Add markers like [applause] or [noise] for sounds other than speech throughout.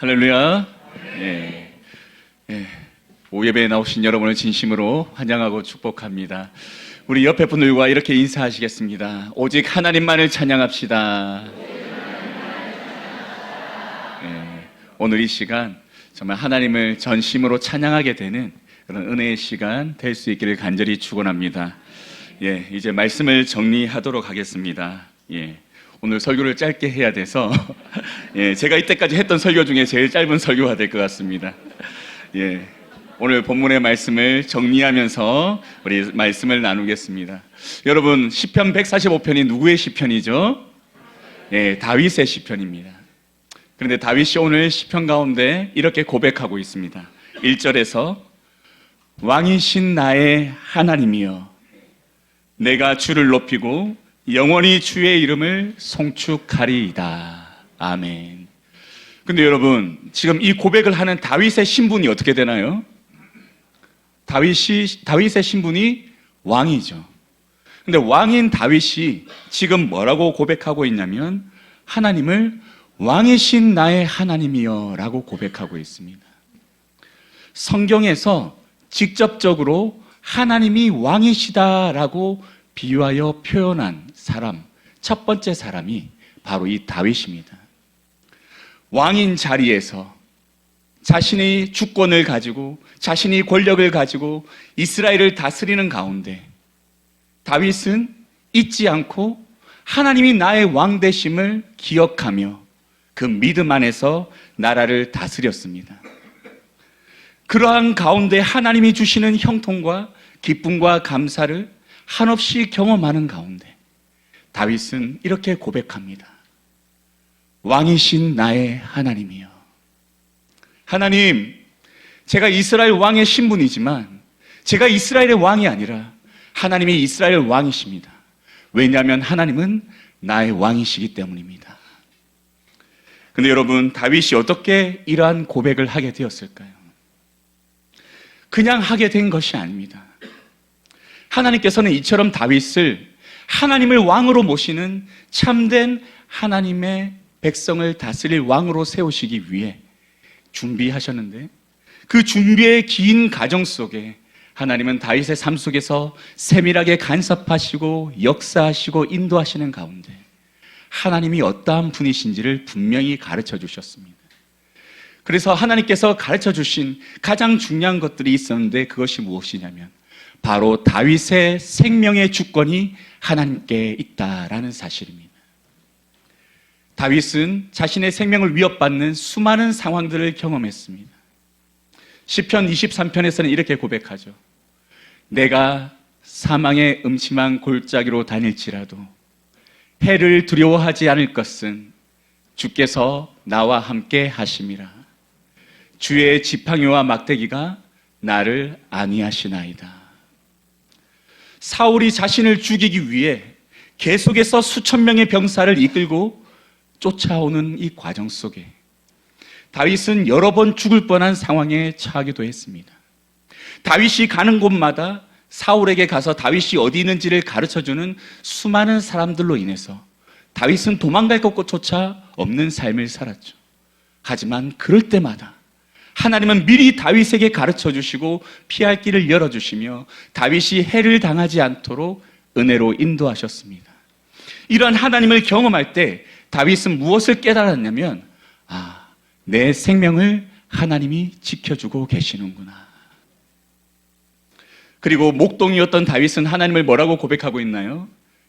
할렐루야. 예. 예. 오예배에 나오신 여러분을 진심으로 환영하고 축복합니다. 우리 옆에 분들과 이렇게 인사하시겠습니다. 오직 하나님만을 찬양합시다. 예. 오늘 이 시간 정말 하나님을 전심으로 찬양하게 되는 그런 은혜의 시간 될 수 있기를 간절히 축원합니다. 예, 이제 말씀을 정리하도록 하겠습니다. 예. 오늘 설교를 짧게 해야 돼서 [laughs] 예, 제가 이때까지 했던 설교 중에 제일 짧은 설교가 될 것 같습니다. 예. 오늘 본문의 말씀을 정리하면서 우리 말씀을 나누겠습니다. 여러분, 시편 145편이 누구의 시편이죠? 예, 다윗의 시편입니다. 그런데 다윗이 오늘 시편 가운데 이렇게 고백하고 있습니다. 1절에서 왕이신 나의 하나님이여 내가 주를 높이고 영원히 주의 이름을 송축하리이다. 아멘. 근데 여러분, 지금 이 고백을 하는 다윗의 신분이 어떻게 되나요? 다윗이, 다윗의 신분이 왕이죠. 근데 왕인 다윗이 지금 뭐라고 고백하고 있냐면, 하나님을 왕이신 나의 하나님이여 라고 고백하고 있습니다. 성경에서 직접적으로 하나님이 왕이시다라고 비유하여 표현한 사람, 첫 번째 사람이 바로 이 다윗입니다. 왕인 자리에서 자신의 주권을 가지고 자신이 권력을 가지고 이스라엘을 다스리는 가운데 다윗은 잊지 않고 하나님이 나의 왕 되심을 기억하며 그 믿음 안에서 나라를 다스렸습니다. 그러한 가운데 하나님이 주시는 형통과 기쁨과 감사를 한없이 경험하는 가운데 다윗은 이렇게 고백합니다. 왕이신 나의 하나님이여. 하나님, 제가 이스라엘 왕의 신분이지만 제가 이스라엘의 왕이 아니라 하나님이 이스라엘 왕이십니다. 왜냐하면 하나님은 나의 왕이시기 때문입니다. 근데 여러분, 다윗이 어떻게 이러한 고백을 하게 되었을까요? 그냥 하게 된 것이 아닙니다. 하나님께서는 이처럼 다윗을 하나님을 왕으로 모시는 참된 하나님의 백성을 다스릴 왕으로 세우시기 위해 준비하셨는데 그 준비의 긴 과정 속에 하나님은 다윗의 삶 속에서 세밀하게 간섭하시고 역사하시고 인도하시는 가운데 하나님이 어떠한 분이신지를 분명히 가르쳐 주셨습니다. 그래서 하나님께서 가르쳐 주신 가장 중요한 것들이 있었는데 그것이 무엇이냐면 바로 다윗의 생명의 주권이 하나님께 있다라는 사실입니다. 다윗은 자신의 생명을 위협받는 수많은 상황들을 경험했습니다. 시편 23편에서는 이렇게 고백하죠. 내가 사망의 음침한 골짜기로 다닐지라도 해를 두려워하지 않을 것은 주께서 나와 함께 하심이라. 주의 지팡이와 막대기가 나를 안위하시나이다. 사울이 자신을 죽이기 위해 계속해서 수천 명의 병사를 이끌고 쫓아오는 이 과정 속에 다윗은 여러 번 죽을 뻔한 상황에 처하기도 했습니다. 다윗이 가는 곳마다 사울에게 가서 다윗이 어디 있는지를 가르쳐 주는 수많은 사람들로 인해서 다윗은 도망갈 곳조차 없는 삶을 살았죠. 하지만 그럴 때마다 하나님은 미리 다윗에게 가르쳐 주시고 피할 길을 열어 주시며 다윗이 해를 당하지 않도록 은혜로 인도하셨습니다. 이러한 하나님을 경험할 때 다윗은 무엇을 깨달았냐면 아, 내 생명을 하나님이 지켜주고 계시는구나. 그리고 목동이었던 다윗은 하나님을 뭐라고 고백하고 있나요?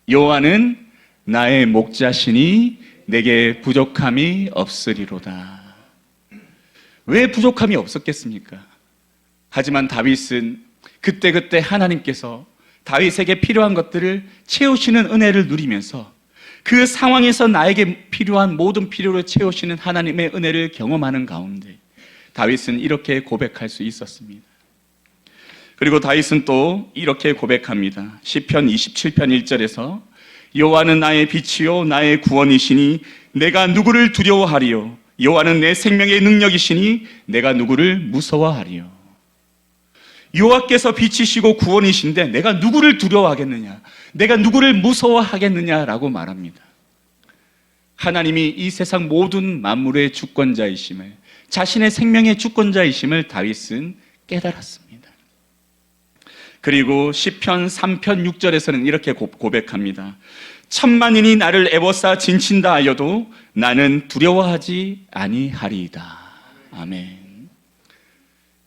여호와는 나의 목자시니 내게 부족함이 없으리로다. 왜 부족함이 없었겠습니까? 하지만 다윗은 그때그때 하나님께서 다윗에게 필요한 것들을 채우시는 은혜를 누리면서 그 상황에서 나에게 필요한 모든 필요를 채우시는 하나님의 은혜를 경험하는 가운데 다윗은 이렇게 고백할 수 있었습니다. 그리고 다윗은 또 이렇게 고백합니다. 시편 27편 1절에서 여호와는 나의 빛이요 나의 구원이시니 내가 누구를 두려워하리요 여호와는 내 생명의 능력이시니 내가 누구를 무서워하리요 여호와께서 빛이시고 구원이신데 내가 누구를 두려워하겠느냐 내가 누구를 무서워하겠느냐라고 말합니다 하나님이 이 세상 모든 만물의 주권자이심을 자신의 생명의 주권자이심을 다윗은 깨달았습니다. 그리고 시편 3편 6절에서는 이렇게 고- 고백합니다. 천만인이 나를 애워싸 진친다 하여도 나는 두려워하지 아니하리이다. 아멘.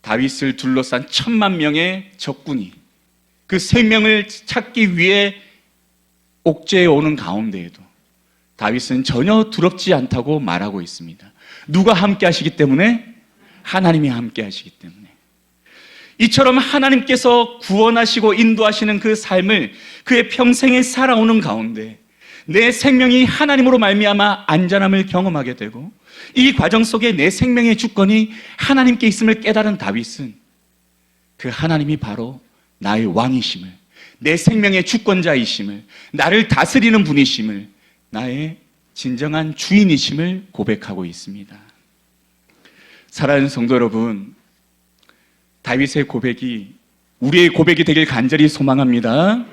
다윗을 둘러싼 천만 명의 적군이 그 생명을 찾기 위해 옥죄해 오는 가운데에도 다윗은 전혀 두렵지 않다고 말하고 있습니다. 누가 함께 하시기 때문에? 하나님이 함께 하시기 때문에. 이처럼 하나님께서 구원하시고 인도하시는 그 삶을 그의 평생에 살아오는 가운데 내 생명이 하나님으로 말미암아 안전함을 경험하게 되고 이 과정 속에 내 생명의 주권이 하나님께 있음을 깨달은 다윗은 그 하나님이 바로 나의 왕이심을 내 생명의 주권자이심을 나를 다스리는 분이심을 나의 진정한 주인이심을 고백하고 있습니다. 사랑하는 성도 여러분, 다윗의 고백이 우리의 고백이 되길 간절히 소망합니다.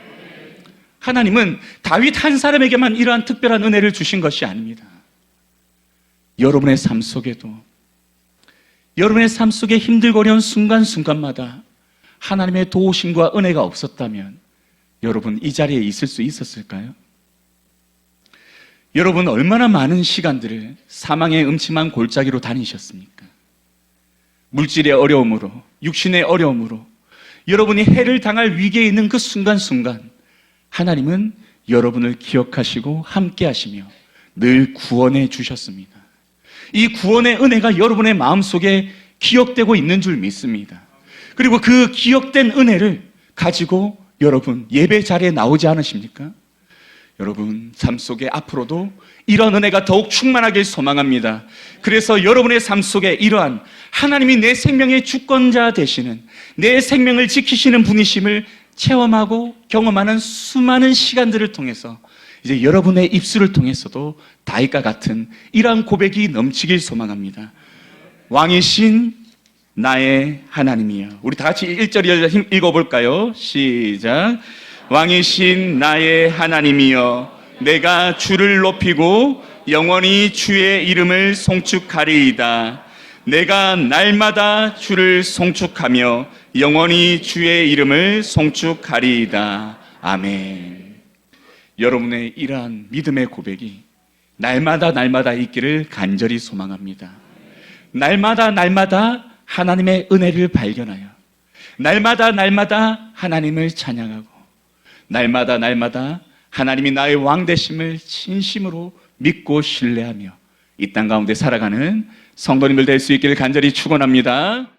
하나님은 다윗 한 사람에게만 이러한 특별한 은혜를 주신 것이 아닙니다. 여러분의 삶 속에도 여러분의 삶 속에 힘들고 어려운 순간순간마다 하나님의 도우심과 은혜가 없었다면 여러분 이 자리에 있을 수 있었을까요? 여러분 얼마나 많은 시간들을 사망의 음침한 골짜기로 다니셨습니까? 물질의 어려움으로, 육신의 어려움으로, 여러분이 해를 당할 위기에 있는 그 순간순간, 하나님은 여러분을 기억하시고 함께 하시며 늘 구원해 주셨습니다. 이 구원의 은혜가 여러분의 마음 속에 기억되고 있는 줄 믿습니다. 그리고 그 기억된 은혜를 가지고 여러분 예배 자리에 나오지 않으십니까? 여러분 삶 속에 앞으로도 이런 은혜가 더욱 충만하길 소망합니다. 그래서 여러분의 삶 속에 이러한 하나님이 내 생명의 주권자 되시는 내 생명을 지키시는 분이심을 체험하고 경험하는 수많은 시간들을 통해서 이제 여러분의 입술을 통해서도 다윗과 같은 이러한 고백이 넘치길 소망합니다. 왕이신 나의 하나님이여. 우리 다 같이 1절 읽어볼까요? 시작. 왕이신 나의 하나님이여. 내가 주를 높이고 영원히 주의 이름을 송축하리이다. 내가 날마다 주를 송축하며 영원히 주의 이름을 송축하리이다. 아멘. 여러분의 이러한 믿음의 고백이 날마다 날마다 있기를 간절히 소망합니다. 날마다 날마다 하나님의 은혜를 발견하여 날마다 날마다 하나님을 찬양하고 날마다 날마다 하나님이 나의 왕 되심을 진심으로 믿고 신뢰하며 이 땅 가운데 살아가는 성도님들 될 수 있기를 간절히 축원합니다.